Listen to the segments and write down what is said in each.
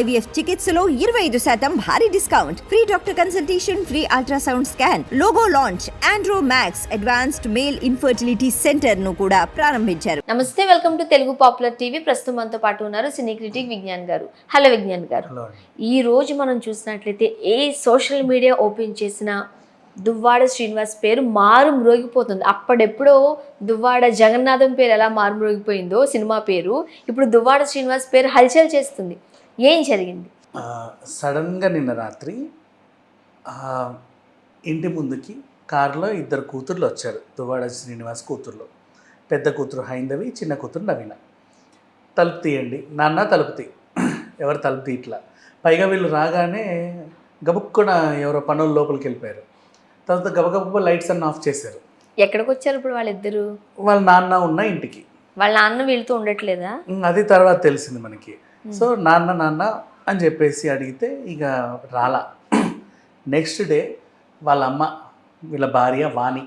IVF చికిత్సలో ఇరవై ఐదు శాతం భారీ discount. Free doctor consultation free ultrasound scan logo launch Andro Max advanced male infertility సెంటర్ను కూడా ప్రారంభించారు. నమస్తే welcome to Telugu popular TV. ప్రస్తుతం మనతో పాటు ఉన్నారు సినీ క్రిటిక్ విజ్ఞాన్ గారు. హలో విజ్ఞాన్ గారు. ఈ రోజు మనం చూసినట్లయితే ఏ సోషల్ మీడియా ఓపెన్ చేసినా దువ్వాడ శ్రీనివాస్ పేరు మారు మ్రోగిపోతుంది. అప్పుడెప్పుడో దువ్వాడ జగన్నాథం పేరు ఎలా మారు మ్రోగిపోయిందో సినిమా పేరు ఇప్పుడు దువ్వాడ శ్రీనివాస్ పేరు హల్చల్ చేస్తుంది. ఏం జరిగింది? సడన్గా నిన్న రాత్రి ఇంటి ముందుకి కారులో ఇద్దరు కూతుర్లు వచ్చారు. దువ్వాడ శ్రీనివాస్ కూతుర్లు. పెద్ద కూతురు హైందవి చిన్న కూతురు నవీన. తలుపు తీయండి. నాన్న తలుపు తీ. ఎవరు తలుపు తీయట్లా? పైగా వీళ్ళు రాగానే గబుక్కున ఎవరో పనుల లోపలికి వెళ్ళిపోయారు. తర్వాత గబగబ లైట్స్ అన్ని ఆఫ్ చేశారు. ఎక్కడికి వచ్చారు ఇప్పుడు వాళ్ళిద్దరు? వాళ్ళ నాన్న ఉన్న ఇంటికి. వాళ్ళ నాన్న వీళ్ళతో ఉండట్లేదా? అది తర్వాత తెలిసింది మనకి. Hmm. సో నాన్న నాన్న అని చెప్పేసి అడిగితే ఇక రాలా. నెక్స్ట్ డే వాళ్ళ అమ్మ వీళ్ళ భార్య వాణి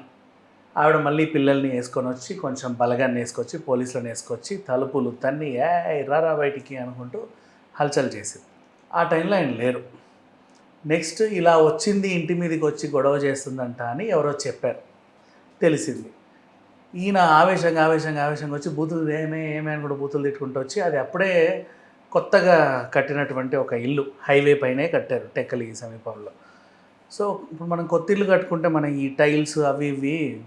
ఆవిడ మళ్ళీ పిల్లల్ని వేసుకొని వచ్చి కొంచెం బలగాన్ని వేసుకొచ్చి పోలీసులను వేసుకొచ్చి తలుపులు తన్ని ఏ రారా బయటికి అనుకుంటూ హల్చల్ చేసింది. ఆ టైంలో ఆయన లేరు. నెక్స్ట్ ఇలా వచ్చింది ఇంటి మీదకి వచ్చి గొడవ చేస్తుందంట అని ఎవరో చెప్పారు. తెలిసింది. ఈయన ఆవేశంగా ఆవేశంగా ఆవేశంగా వచ్చి బూతులు ఏమే ఏమే అని కూడా బూతులు తిట్టుకుంటూ వచ్చి అది అప్పుడే కొత్తగా కట్టినటువంటి ఒక ఇల్లు హైవే పైనే కట్టారు టెక్కలి సమీపంలో. సో ఇప్పుడు మనం కొత్త ఇల్లు కట్టుకుంటే మనం ఈ టైల్స్ అవి ఇవి.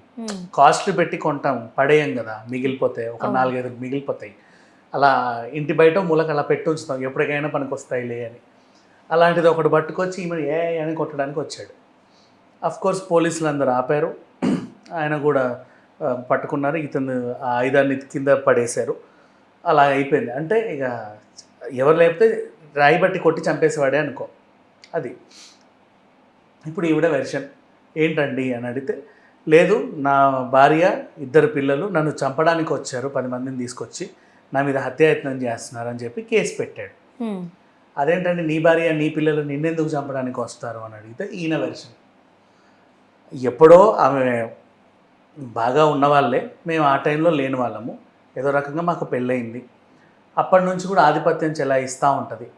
కాస్ట్లీ పెట్టి కొంటాం పడేయం కదా మిగిలిపోతాయి ఒక. నాలుగైదు మిగిలిపోతాయి. అలా ఇంటి బయట మూలకు అలా పెట్టి ఉంచుతాం ఎప్పటికైనా పనికి వస్తాయిలే అని. అలాంటిది ఒకటి పట్టుకొచ్చి ఈమె ఏ అని కొట్టడానికి వచ్చాడు. అఫ్ కోర్స్ పోలీసులు అందరూ ఆపారు. ఆయన కూడా పట్టుకున్నారు. ఇతను ఆ ఆయుధాన్ని కింద పడేశారు. అలా అయిపోయింది. అంటే ఇక ఎవరు లేకపోతే రాయి బట్టి కొట్టి చంపేసేవాడే అనుకో. అది. ఇప్పుడు ఈవిడ వెర్షన్ ఏంటండి? అని అడిగితే లేదు నా భార్య ఇద్దరు పిల్లలు నన్ను చంపడానికి వచ్చారు పది మందిని తీసుకొచ్చి నా మీద హత్యాయత్నం చేస్తున్నారు అని చెప్పి కేసు పెట్టాడు. అదేంటండి? నీ భార్య నీ పిల్లలు నిన్నెందుకు చంపడానికి వస్తారు? అని అడిగితే ఈయన వెర్షన్ ఎప్పుడో ఆమె బాగా ఉన్నవాళ్ళే మేము ఆ టైంలో లేని వాళ్ళము. ఏదో రకంగా మాకు పెళ్ళయింది. అప్పటి నుంచి కూడా ఆధిపత్యం చెలాయిస్తూ ఉంటుంది.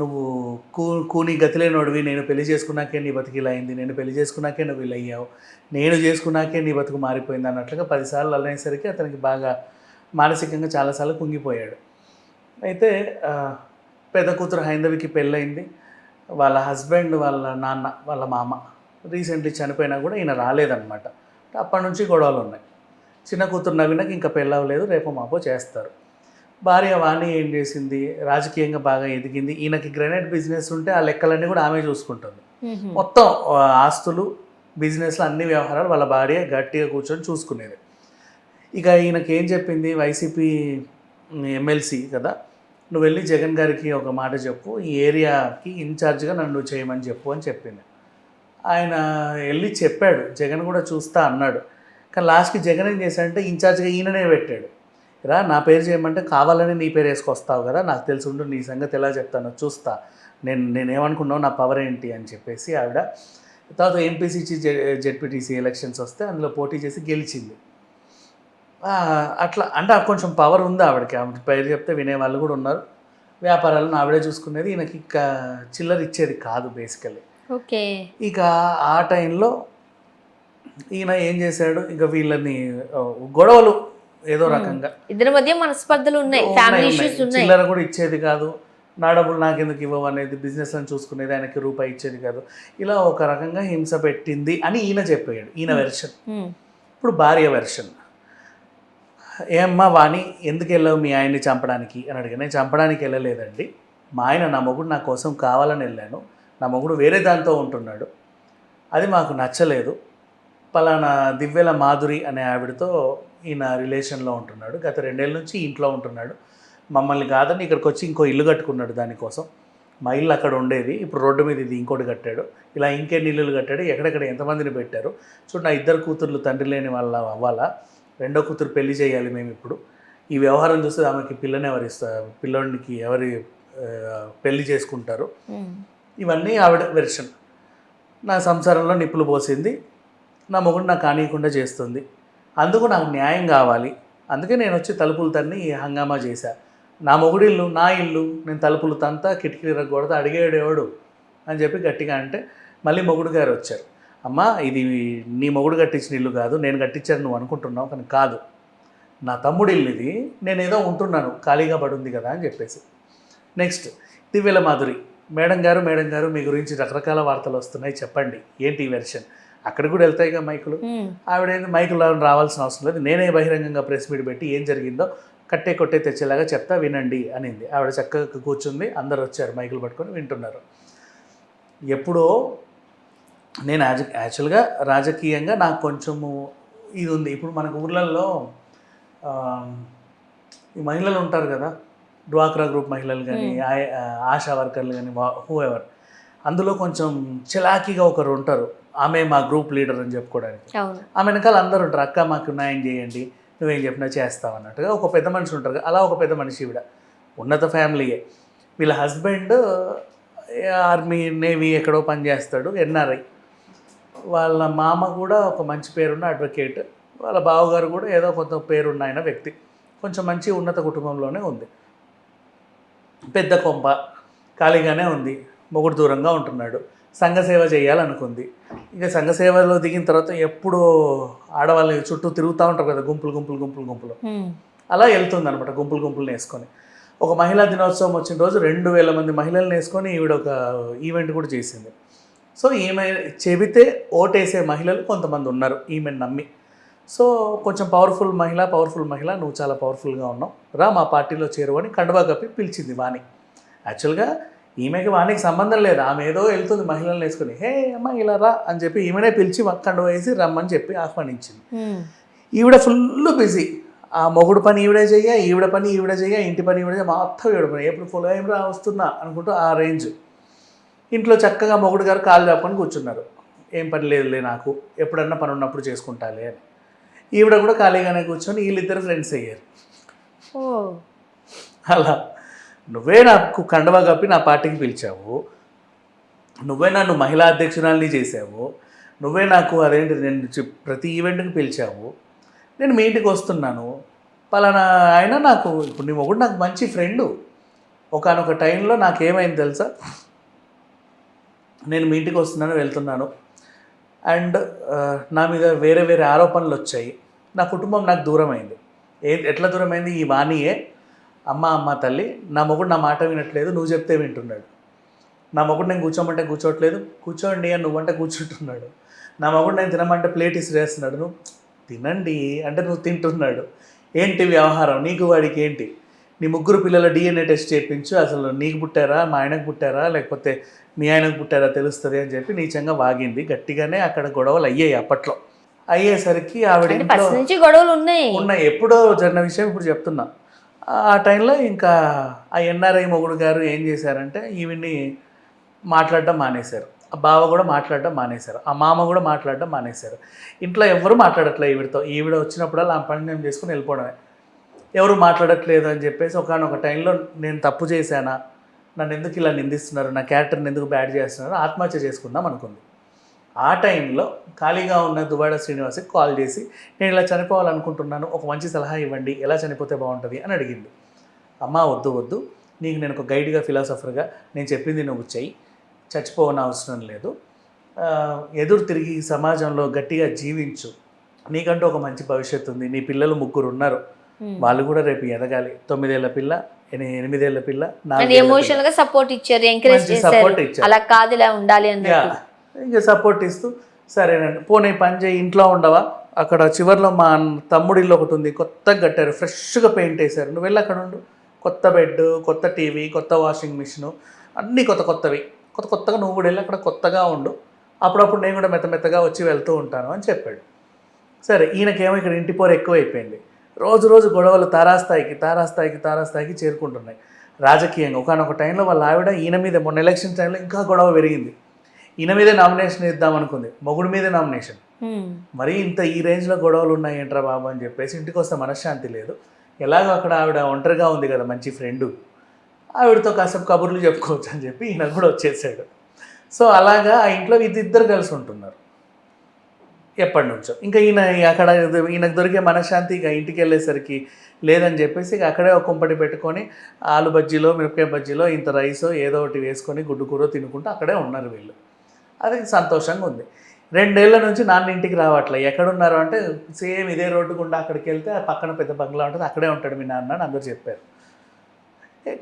నువ్వు కూ కూని గతిలేనోడివి నేను పెళ్ళి చేసుకున్నాకే నీ బతికి ఇలా అయింది నేను పెళ్ళి చేసుకున్నాకే నువ్వు ఇలా అయ్యావు నేను చేసుకున్నాకే నీ బతుకు మారిపోయింది అన్నట్లుగా పదిసార్లు అనేసరికి అతనికి బాగా మానసికంగా చాలాసార్లు కుంగిపోయాడు. అయితే పెద్ద కూతురు హైందవికి పెళ్ళయింది. వాళ్ళ హస్బెండ్ వాళ్ళ నాన్న వాళ్ళ మామ రీసెంట్లీ చనిపోయినా కూడా ఈయన రాలేదన్నమాట. అప్పటి నుంచి గొడవలు ఉన్నాయి చిన్న కూతురు నవ్వినాక ఇంకా పెళ్ళవలేదు రేపు మాపో చేస్తారు. భార్య వాణి ఏం చేసింది? రాజకీయంగా బాగా ఎదిగింది. ఈయనకి గ్రెనైట్ బిజినెస్ ఉంటే ఆ లెక్కలన్నీ కూడా ఆమె చూసుకుంటుంది. మొత్తం ఆస్తులు బిజినెస్లు అన్ని వ్యవహారాలు వాళ్ళ భార్య గట్టిగా కూర్చొని చూసుకునేది. ఇక ఈయనకి ఏం చెప్పింది? వైసీపీ ఎమ్మెల్సీ కదా నువ్వు వెళ్ళి జగన్ గారికి ఒక మాట చెప్పు. ఈ ఏరియాకి ఇన్ఛార్జ్గా నన్ను చేయమని చెప్పు అని చెప్పింది. ఆయన వెళ్ళి చెప్పాడు. జగన్ కూడా చూస్తా అన్నాడు. కానీ లాస్ట్కి జగన్ ఏం చేశాడంటే ఇన్ఛార్జ్గా ఈయననే పెట్టాడు. రా నా పేరు చేయమంటే కావాలని నీ పేరు వేసుకొస్తావు కదా నాకు తెలిసి ఉండు నీ సంగతి ఎలా చెప్తానో చూస్తా. నేను నేనేమనుకున్నావు నా పవర్ ఏంటి అని చెప్పేసి ఆవిడ తర్వాత ఎంపీసీసీ జెడ్పీటీసీ ఎలక్షన్స్ వస్తే అందులో పోటీ చేసి గెలిచింది. అట్లా అంటే కొంచెం పవర్ ఉంది ఆవిడకి. ఆవిడ పేరు చెప్తే వినేవాళ్ళు కూడా ఉన్నారు. వ్యాపారాలను ఆవిడే చూసుకునేది ఈయనకి ఇక చిల్లర ఇచ్చేది కాదు బేసికలీ ఓకే. ఇక ఆ టైంలో ఈయన ఏం చేశాడు ఇక వీళ్ళని గొడవలు ఏదో రకంగా. ఇద్దరి మధ్య మనస్పర్ధలు ఉన్నాయి ఫ్యామిలీ. ఇష్యూస్ ఉన్నాయి. చిల్లర కూడా ఇచ్చేది కాదు. నా డబ్బులు నాకెందుకు ఇవ్వవు అనేది బిజినెస్ అని చూసుకునేది ఆయనకి రూపాయి ఇచ్చేది కాదు. ఇలా ఒక రకంగా హింస పెట్టింది అని ఈయన చెప్పాడు ఈయన వెర్షన్. ఇప్పుడు భార్య వెర్షన్ ఏమ్మా వాణి ఎందుకు వెళ్ళావు మీ ఆయన్ని చంపడానికి? అని అడిగా నేను చంపడానికి వెళ్ళలేదండి. మా ఆయన నా మొగుడు నా కోసం కావాలని వెళ్ళాను. నా మొగుడు వేరే దాంతో ఉంటున్నాడు. అది మాకు నచ్చలేదు. పలానా దివ్యల మాధురి అనే ఆవిడతో ఈయన రిలేషన్లో ఉంటున్నాడు. గత రెండేళ్ళ నుంచి ఇంట్లో ఉంటున్నాడు. మమ్మల్ని కాదని ఇక్కడికి వచ్చి ఇంకో ఇల్లు కట్టుకున్నాడు దానికోసం. మా ఇల్లు అక్కడ ఉండేది. ఇప్పుడు రోడ్డు మీద ఇది ఇంకోటి కట్టాడు. ఇలా ఇంకెన్ని ఇల్లులు కట్టాడు. ఎక్కడెక్కడ ఎంతమందిని పెట్టారు. చూడు నా ఇద్దరు కూతుర్లు తండ్రి లేని వాళ్ళ అవ్వాలా? రెండో కూతురు పెళ్ళి చేయాలి మేము ఇప్పుడు. ఈ వ్యవహారం చూస్తే ఆమెకి పిల్లని ఎవరు ఇస్తారు పిల్లోడికి ఎవరి పెళ్ళి చేసుకుంటారు. ఇవన్నీ ఆవిడ వెర్షన్. నా సంసారంలో నిప్పులు పోసింది. నా మొగుడు నాకు కానీయకుండా చేస్తుంది. అందుకు నాకు న్యాయం కావాలి. అందుకే నేను వచ్చి తలుపులు తన్ని హంగామా చేశా. నా మొగుడిల్లు నా ఇల్లు నేను తలుపులు తంతా కిటికీలు రగ్గొడతా అడిగాడు ఎవడు అని చెప్పి గట్టిగా అంటే మళ్ళీ మొగుడు గారు వచ్చారు. అమ్మా ఇది నీ మొగుడు కట్టించిన ఇల్లు కాదు నేను కట్టించాను నువ్వు అనుకుంటున్నావు కానీ కాదు. నా తమ్ముడు ఇల్లు ఇది నేను ఏదో ఉంటున్నాను ఖాళీగా పడుంది కదా అని చెప్పేసి. నెక్స్ట్ దివ్యల మాధురి. మేడం గారు మేడం గారు మీ గురించి రకరకాల వార్తలు వస్తున్నాయి చెప్పండి. ఏంటి వెర్షన్? అక్కడ కూడా వెళ్తాయిగా మైకులు. ఆవిడ మైకులో రావాల్సిన అవసరం లేదు. నేనే బహిరంగంగా ప్రెస్ మీట్ పెట్టి ఏం జరిగిందో కట్టే కొట్టే తెచ్చేలాగా చెప్తా వినండి అనింది. ఆవిడ చక్కగా కూర్చుంది. అందరు వచ్చారు మైకులు పట్టుకొని వింటున్నారు. ఎప్పుడో నేను యాజ యాక్చువల్గా రాజకీయంగా నాకు కొంచెము ఇది ఉంది ఇప్పుడు మనకు ఊర్లలో ఈ మహిళలు ఉంటారు కదా డ్వాక్రా గ్రూప్ మహిళలు కానీ ఆశా వర్కర్లు కానీ హూ ఎవర్ అందులో కొంచెం చిలాకీగా ఒకరు ఉంటారు. ఆమె మా గ్రూప్ లీడర్ అని చెప్పుకోవడానికి. ఆమె వెనకాల అందరూ ఉంటారు. అక్క మాకు న్యాయం చేయండి. నువ్వేం చెప్పినా చేస్తావు అన్నట్టుగా ఒక పెద్ద మనిషి ఉంటారు. అలా ఒక పెద్ద మనిషి ఈవిడ. ఉన్నత ఫ్యామిలీయే వీళ్ళ హస్బెండ్ ఆర్మీ నేవీ ఎక్కడో పనిచేస్తాడు ఎన్ఆర్ఐ వాళ్ళ మామ కూడా ఒక మంచి పేరున్న అడ్వకేట్ వాళ్ళ బావగారు కూడా ఏదో కొంత పేరున్న ఆయన వ్యక్తి. కొంచెం మంచి ఉన్నత కుటుంబంలోనే ఉంది. పెద్ద కొంప ఖాళీగానే ఉంది. మొగుడు దూరంగా ఉంటున్నాడు. సంఘ సేవ చేయాలనుకుంది. ఇక సంఘ సేవలో దిగిన తర్వాత ఎప్పుడూ ఆడవాళ్ళ చుట్టూ తిరుగుతూ ఉంటారు కదా గుంపులు గుంపులు గుంపులు గుంపులు. అలా వెళ్తుంది అనమాట గుంపులు గుంపులు వేసుకొని ఒక మహిళా దినోత్సవం వచ్చిన రోజు రెండు వేల మంది మహిళలను వేసుకొని ఈవిడ ఒక ఈవెంట్ కూడా చేసింది. సో ఈమె చెబితే ఓటేసే మహిళలు కొంతమంది ఉన్నారు ఈమెను నమ్మి. సో కొంచెం పవర్ఫుల్ మహిళ పవర్ఫుల్ మహిళ నువ్వు చాలా పవర్ఫుల్గా ఉన్నావు. రా మా పార్టీలో చేరువని కండువా కప్పి పిలిచింది వాణి. యాక్చువల్గా ఈమెకి వానికి సంబంధం లేదు. ఆమె ఏదో వెళ్తుంది మహిళలను వేసుకొని. హే అమ్మ ఇలా రా అని చెప్పి ఈమెనే పిలిచి కండువ వేసి రమ్మని చెప్పి ఆహ్వానించింది. ఈవిడ ఫుల్ బిజీ. ఆ మొగుడు పని ఈవిడే చెయ్య ఈవిడ పని ఈవిడ చెయ్య ఇంటి పని ఈవిడ చెయ్య మొత్తం ఈవిడ పని. ఎప్పుడు ఫుల్ ఏం రా వస్తున్నా అనుకుంటూ ఆ రేంజ్. ఇంట్లో చక్కగా మొగుడు గారు కాలు చాపుకొని కూర్చున్నారు. ఏం పని లేదులే నాకు. ఎప్పుడన్నా పని ఉన్నప్పుడు చేసుకుంటాలే అని. ఈవిడ కూడా ఖాళీగానే కూర్చొని వీళ్ళిద్దరు ఫ్రెండ్స్ అయ్యారు. ఓ. అలా. నువ్వే నాకు కండవా కప్పి నా పార్టీకి పిలిచావు. నువ్వే నన్ను మహిళా అధ్యక్షురాలని చేసావు నువ్వే నాకు అదేంటి నేను ప్రతి ఈవెంట్కి పిలిచావు. నేను మీ ఇంటికి వస్తున్నాను. పలానా ఆయన నాకు ఇప్పుడు నీ ఒకటి నాకు మంచి ఫ్రెండు. ఒకనొక టైంలో నాకేమైంది తెలుసా? నేను మీ ఇంటికి వస్తున్నాను వెళ్తున్నాను. అండ్ నా మీద వేరే వేరే ఆరోపణలు వచ్చాయి. నా కుటుంబం నాకు దూరమైంది. ఏ ఎట్లా దూరమైంది? ఈ వాణియే. అమ్మ అమ్మ తల్లి నా మొగుడు నా మాట వినట్లేదు నువ్వు చెప్తే వింటున్నాడు. నా మొగుడు నేను కూర్చోమంటే కూర్చోట్లేదు కూర్చోండి అని నువ్వంటే కూర్చుంటున్నాడు. నా మొగుడు నేను తినమంటే ప్లేట్ ఇసిరేస్తున్నాడు. నువ్వు తినండి అంటే నువ్వు తింటున్నాడు. ఏంటి వ్యవహారం? నీకు వాడికి ఏంటి? నీ ముగ్గురు పిల్లల డిఎన్ఏ టెస్ట్ చేయించు అసలు నీకు పుట్టారా? మా ఆయనకు పుట్టారా? లేకపోతే మీ ఆయనకు పుట్టారా తెలుస్తుంది అని చెప్పి నీచంగా వాగింది. గట్టిగానే అక్కడ గొడవలు అయ్యాయి అప్పట్లో. అయ్యేసరికి ఆవిడ గొడవలు ఉన్నాయి. ఉన్న ఎప్పుడో జరిగిన విషయం ఇప్పుడు చెప్తున్నా. ఆ టైంలో ఇంకా ఆ ఎన్ఆర్ఐ మొగుడు గారు ఏం చేశారంటే ఈవిని మాట్లాడడం మానేశారు. ఆ బావ కూడా మాట్లాడడం మానేశారు. ఆ మామ కూడా మాట్లాడడం మానేశారు. ఇంట్లో ఎవరు మాట్లాడట్లే ఈవిడతో. ఈవిడ వచ్చినప్పుడల్లా ఆ పని నేను చేసుకుని వెళ్ళిపోవడమే. ఎవరు మాట్లాడట్లేదు అని చెప్పేసి ఒకనొక టైంలో నేను తప్పు చేశానా? నన్ను ఎందుకు ఇలా నిందిస్తున్నారు? నా క్యారెక్టర్ని ఎందుకు బ్యాడ్ చేస్తున్నారు? ఆత్మహత్య చేసుకుందాం అనుకుంది. ఆ టైంలో ఖాళీగా ఉన్న దుబాడ శ్రీనివాస్కి కాల్ చేసి నేను ఇలా చనిపోవాలనుకుంటున్నాను ఒక మంచి సలహా ఇవ్వండి ఎలా చనిపోతే బాగుంటుంది? అని అడిగింది అమ్మా వద్దు వద్దు నీకు నేను ఒక గైడ్గా ఫిలాసఫర్గా నేను చెప్పింది నువ్వు చెయ్యి చచ్చిపోవన అవసరం లేదు. ఎదురు తిరిగి సమాజంలో గట్టిగా జీవించు. నీకంటూ ఒక మంచి భవిష్యత్తు ఉంది నీ పిల్లలు ముగ్గురు ఉన్నారు. వాళ్ళు కూడా రేపు ఎదగాలి. తొమ్మిదేళ్ళ పిల్ల ఎని- ఎనిమిదేళ్ళ పిల్ల. ఎమోషనల్గా సపోర్ట్ ఇచ్చారు ఎంకరేజ్ చేశారు. అలా కాదు ఇలా ఉండాలి అన్నట్టు. ఇంకా సపోర్ట్ ఇస్తూ సరేనండి పోనీ పని చేయి ఇంట్లో ఉండవా? అక్కడ చివర్లో మా తమ్ముడి ఇల్లు ఒకటి ఉంది కొత్తగా కట్టారు ఫ్రెష్గా పెయింట్ వేశారు. నువ్వు వెళ్ళి అక్కడ ఉండు. కొత్త బెడ్ కొత్త టీవీ కొత్త వాషింగ్ మిషను అన్నీ కొత్త కొత్తవి. కొత్త కొత్తగా నువ్వు కూడా వెళ్ళి అక్కడ కొత్తగా ఉండు. అప్పుడప్పుడు నేను కూడా మెత్త మెత్తగా వచ్చి వెళ్తూ ఉంటాను అని చెప్పాడు. సరే ఈయనకేమో ఇక్కడ ఇంటి పోరు ఎక్కువైపోయింది. రోజు రోజు గొడవలు తారాస్థాయికి తారాస్థాయికి తారాస్థాయికి చేరుకుంటున్నాయి. రాజకీయంగా ఒకనొక టైంలో వాళ్ళ ఆవిడ ఈయన మీద మొన్న ఎలక్షన్ టైంలో ఇంకా గొడవ పెరిగింది. ఈయన మీదే నామినేషన్ ఇద్దాం అనుకుంది. మొగుడు మీదే నామినేషన్. మరీ ఇంత ఈ రేంజ్లో గొడవలు ఉన్నాయి ఏంట్రా బాబు అని చెప్పేసి ఇంటికి వస్తే మనశ్శాంతి లేదు. ఎలాగో అక్కడ ఆవిడ ఒంటరిగా ఉంది కదా మంచి ఫ్రెండు. ఆవిడతో కాసేపు కబుర్లు చెప్పుకోవచ్చు అని చెప్పి ఈయన కూడా వచ్చేసాడు. సో అలాగా ఆ ఇంట్లో ఇది ఇద్దరు కలిసి ఉంటున్నారు. ఎప్పటి నుంచో. ఇంకా ఈయన అక్కడ ఈయనకు దొరికే మనశ్శాంతి ఇక ఇంటికి వెళ్ళేసరికి లేదని చెప్పేసి ఇక అక్కడే ఒక కుంపటి పెట్టుకొని ఆలు బజ్జీలో మిరపకాయ బజ్జీలో ఇంత రైసో ఏదో ఒకటి వేసుకొని గుడ్డు కూర తినుకుంటూ అక్కడే ఉన్నారు వీళ్ళు. అది సంతోషంగా ఉంది. రెండేళ్ళ నుంచి నాన్న ఇంటికి రావట్లే. ఎక్కడున్నారు అంటే సేమ్ ఇదే రోడ్డు గుండా అక్కడికి వెళ్తే పక్కన పెద్ద బంగ్లా ఉంటుంది. అక్కడే ఉంటాడు మీ నాన్న అని అందరూ చెప్పారు.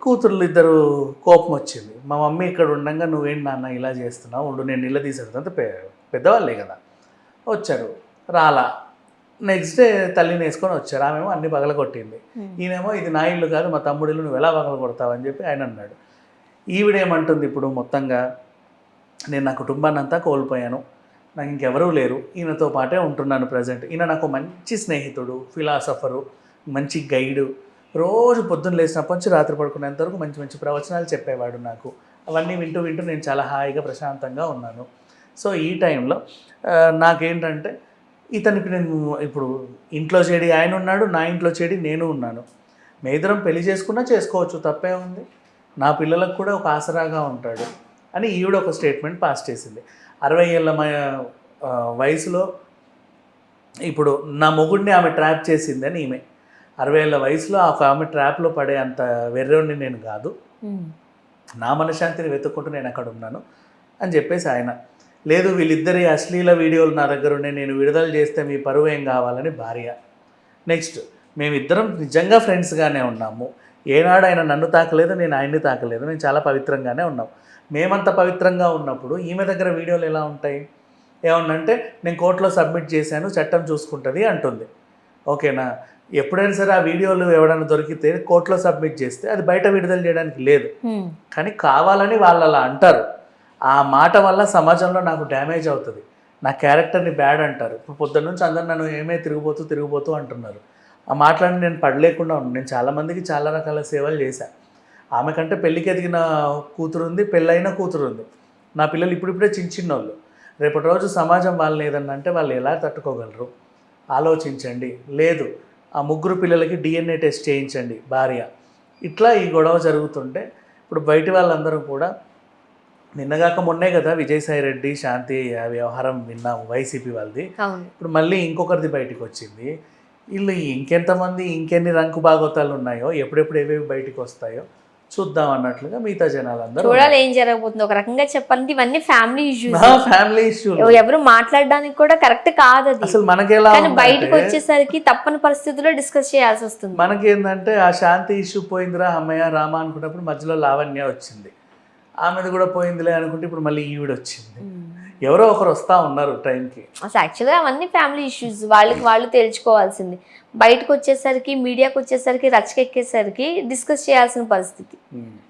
కూతుర్లు ఇద్దరు కోపం వచ్చింది. మా మమ్మీ ఇక్కడ ఉండగా నువ్వేంటి నాన్న ఇలా చేస్తున్నావు? ఉండు నేను ఇళ్ళ తీసేస్తాను పె పెద్దవాళ్ళే కదా. వచ్చారు. రాలా. నెక్స్ట్ డే తల్లిని వేసుకొని వచ్చారు. ఆమెమో అన్ని పగల కొట్టింది ఈయనేమో ఇది నా ఇల్లు కాదు మా తమ్ముడి ఇల్లు నువ్వు ఎలా పగల కొడతావు అని చెప్పి ఆయన అన్నాడు. ఈవిడేమంటుంది ఇప్పుడు మొత్తంగా? నేను నా కుటుంబాన్ని అంతా కోల్పోయాను. నాకు ఇంకెవరూ లేరు. ఈయనతో పాటే ఉంటున్నాను ప్రజెంట్. ఈయన నాకు మంచి స్నేహితుడు ఫిలాసఫరు మంచి గైడు. రోజు పొద్దున్న లేచినప్పటి నుంచి రాత్రి పడుకునేంత వరకు మంచి మంచి ప్రవచనాలు చెప్పేవాడు నాకు. అవన్నీ వింటూ వింటూ నేను చాలా హాయిగా ప్రశాంతంగా ఉన్నాను. సో ఈ టైంలో నాకేంటంటే ఇతనికి నేను ఇప్పుడు ఇంట్లో చెడి ఆయన ఉన్నాడు నా ఇంట్లో చెడి నేను ఉన్నాను. మేదరం పెళ్ళి చేసుకున్నా చేసుకోవచ్చు తప్పే ఉంది. నా పిల్లలకు కూడా ఒక ఆసరాగా ఉంటాడు. అని ఈవిడ ఒక స్టేట్మెంట్ పాస్ చేసింది. అరవై ఏళ్ళ వయసులో ఇప్పుడు నా మొగుడిని ఆమె ట్రాప్ చేసింది అని ఈమె. అరవై ఏళ్ళ వయసులో ఒక ఆమె ట్రాప్లో పడే అంత వెర్రోడిని నేను కాదు. నా మనశ్శాంతిని వెతుక్కుంటూ నేను అక్కడ ఉన్నాను అని చెప్పేసి ఆయన. లేదు వీళ్ళిద్దరి అశ్లీల వీడియోలు నా దగ్గర ఉన్నాయి నేను విడుదల చేస్తే మీ పరువు ఏం కావాలని భార్య. నెక్స్ట్ మేమిద్దరం నిజంగా ఫ్రెండ్స్గానే ఉన్నాము. ఏనాడు ఆయన నన్ను తాకలేదు నేను ఆయన్ని తాకలేదు. నేను చాలా పవిత్రంగానే ఉన్నాం. మేమంత పవిత్రంగా ఉన్నప్పుడు ఈమె దగ్గర వీడియోలు ఎలా ఉంటాయి? ఏమన్నంటే నేను కోర్టులో సబ్మిట్ చేశాను చట్టం చూసుకుంటుంది అంటుంది. ఓకేనా? ఎప్పుడైనా సరే ఆ వీడియోలు ఎవడైనా దొరికితే కోర్టులో సబ్మిట్ చేస్తే అది బయట విడుదల చేయడానికి లేదు. కానీ కావాలని వాళ్ళు అలా అంటారు. ఆ మాట వల్ల సమాజంలో నాకు డ్యామేజ్ అవుతుంది. నా క్యారెక్టర్ని బ్యాడ్ అంటారు. ఇప్పుడు పొద్దున్న నుంచి అందరు నన్ను ఏమే తిరిగిపోతూ తిరిగిపోతూ అంటున్నారు. ఆ మాటలని నేను పడలేకుండా ఉన్నాను. నేను చాలామందికి చాలా రకాల సేవలు చేశాను ఆమె కంటే పెళ్ళికి ఎదిగిన కూతురు ఉంది పెళ్ళైన కూతురు ఉంది నా పిల్లలు ఇప్పుడిప్పుడే చిన్న చిన్నోళ్ళు. రేపటి రోజు సమాజం వాళ్ళని ఏదన్నా అంటే వాళ్ళు ఎలా తట్టుకోగలరు? ఆలోచించండి. లేదు ఆ ముగ్గురు పిల్లలకి డిఎన్ఏ టెస్ట్ చేయించండి భార్య. ఇట్లా ఈ గొడవ జరుగుతుంటే ఇప్పుడు బయటి వాళ్ళందరూ కూడా నిన్నగాక మొన్నే కదా విజయసాయి రెడ్డి శాంతి వ్యవహారం విన్నాము వైసీపీ వాళ్ళది. ఇప్పుడు మళ్ళీ ఇంకొకరిది బయటికి వచ్చింది వీళ్ళు ఇంకెంతమంది ఇంకెన్ని రంకు భాగవతాలు ఉన్నాయో ఎప్పుడెప్పుడు ఏవేవి బయటికి వస్తాయో చూద్దాం అన్నట్లుగా మిగతా జనాలందరూ చూడాలి ఏం జరగబోతుందో. ఒక రకంగా చెప్పాలంటే ఇవన్నీ ఫ్యామిలీ ఇష్యూస్ నా ఫ్యామిలీ ఇష్యూ ఎవరు మాట్లాడడానికి కూడా కరెక్ట్ కాదు అది. అసలు మనకెలా బయటకు వచ్చేసరికి తప్పని పరిస్థితుల్లో డిస్కస్ చేయాల్సి వస్తుంది. మనకేందంటే ఆ శాంతి ఇష్యూ పోయిందిరా అమ్మయ్య రామ అనుకున్నప్పుడు మధ్యలో లావణ్య వచ్చింది. ఆమెది కూడా పోయిందిలే అనుకుంటే ఇప్పుడు మళ్ళీ ఈవిడ వచ్చింది. ఎవరో ఒకరు వస్తా ఉన్నారు టైంకి. అసలు యాక్చువల్గా అవన్నీ ఫ్యామిలీ ఇష్యూస్ వాళ్ళకి వాళ్ళు తేల్చుకోవాల్సింది. బయటకు వచ్చేసరికి మీడియాకి వచ్చేసరికి రచ్చకెక్కేసరికి డిస్కస్ చేయాల్సిన పరిస్థితి. ఉమ్.